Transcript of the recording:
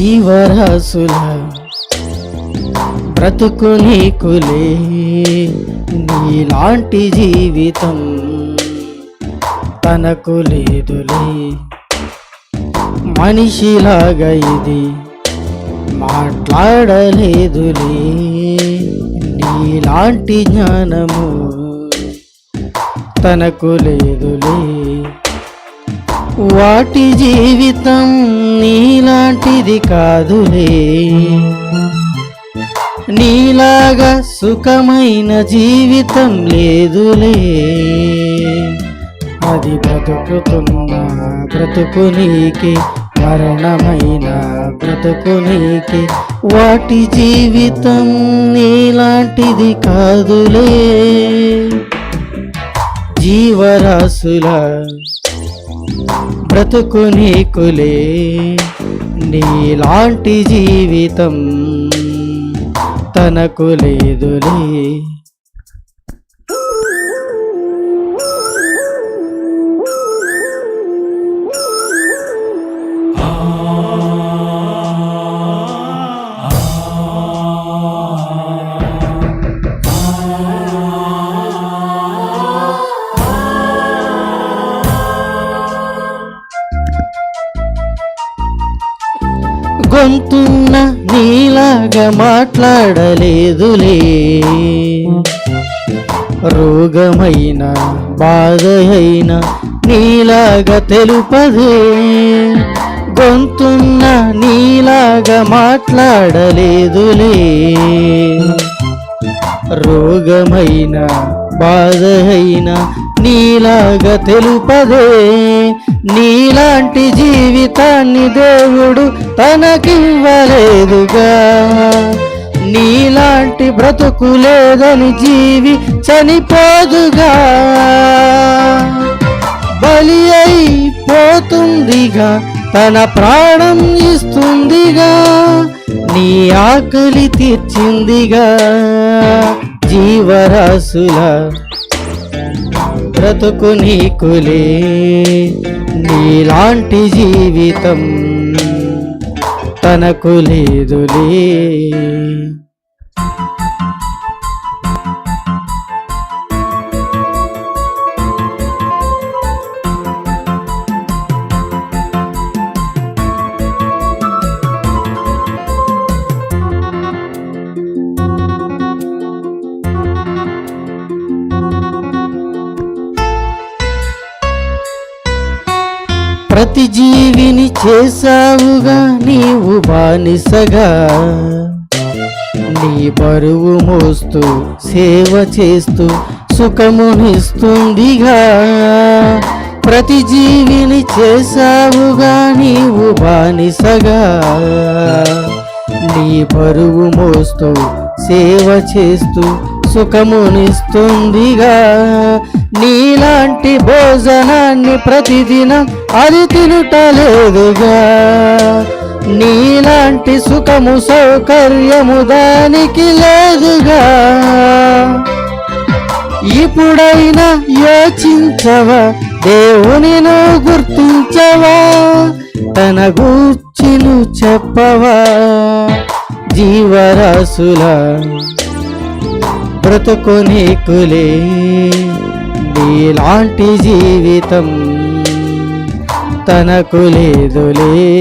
జీవరాశుల బ్రతుకు నీకులే నీలాంటి జీవితం తనకు లేదులే. మనిషిలాగా ఇది మాట్లాడలేదులే. నీలాంటి జ్ఞానము తనకు లేదులే. వాటి జీవితం నీలాంటిది కాదులే. నీలాగా సుఖమైన జీవితం లేదులే. అది బ్రతుకుతున్న బ్రతుకు నీకి మరణమైన బ్రతుకు నీకి. వాటి జీవితం నీలాంటిది కాదులే. జీవరాశుల బ్రతుకు నీకులే నీలాంటి జీవితం తనకు లేదులే. వంతున్న నీలాగా మాట్లాడలేదులే. రోగమైన బాధ అయిన నీలాగా తెలుపదే. గొంతున్న నీలాగా మాట్లాడలేదులే. రోగమైన బాధ అయిన నీలాగా తెలుపదే. నీలాంటి జీవితాన్ని దేవుడు తనకివ్వలేదుగా. నీలాంటి బ్రతుకు లేదని జీవి చనిపోదుగా. బలి అయిపోతుందిగా తన ప్రాణం ఇస్తుందిగా. నీ ఆకలి తీర్చిందిగా జీవరాశుల బ్రతుకు నీకులే నీలాంటి జీవితం తనకు లేదులే. ప్రతి జీవిని చేసావుగా నీవు బానిసగా. నీ బరువు మోస్తూ సేవ చేస్తూ సుఖమునిస్తుందిగా. ప్రతి జీవిని చేసావుగా నీవు బానిసగా. నీ బరువు మోస్తూ సేవ చేస్తూ సుఖమునిస్తుందిగా. నీలాంటి భోజనాన్ని ప్రతిదినం అది తినుటలేదుగా. నీలాంటి సుఖము సౌకర్యము దానికి లేదుగా. ఇప్పుడైనా యోచించవా? దేవుని నువ్వు గుర్తించవా? తన గూర్చిను చెప్పవా? జీవరాశుల బ్రతుకు నీకులే. నీలాంటి జీవితం తనకు లేదులే.